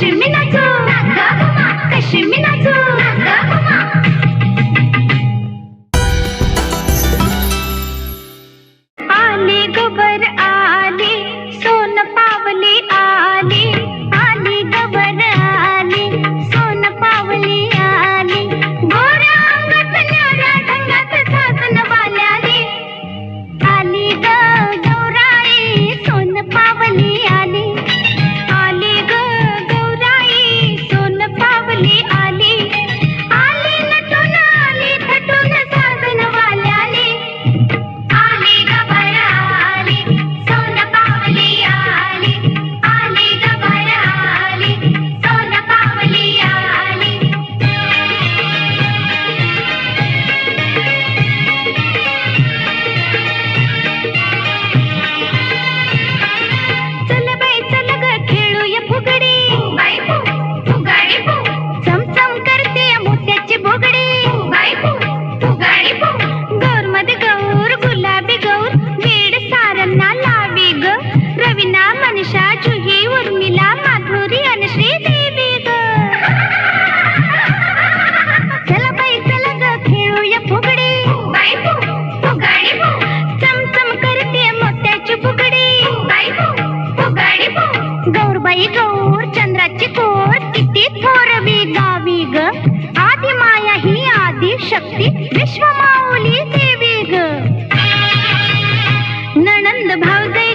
She me not to. Nanand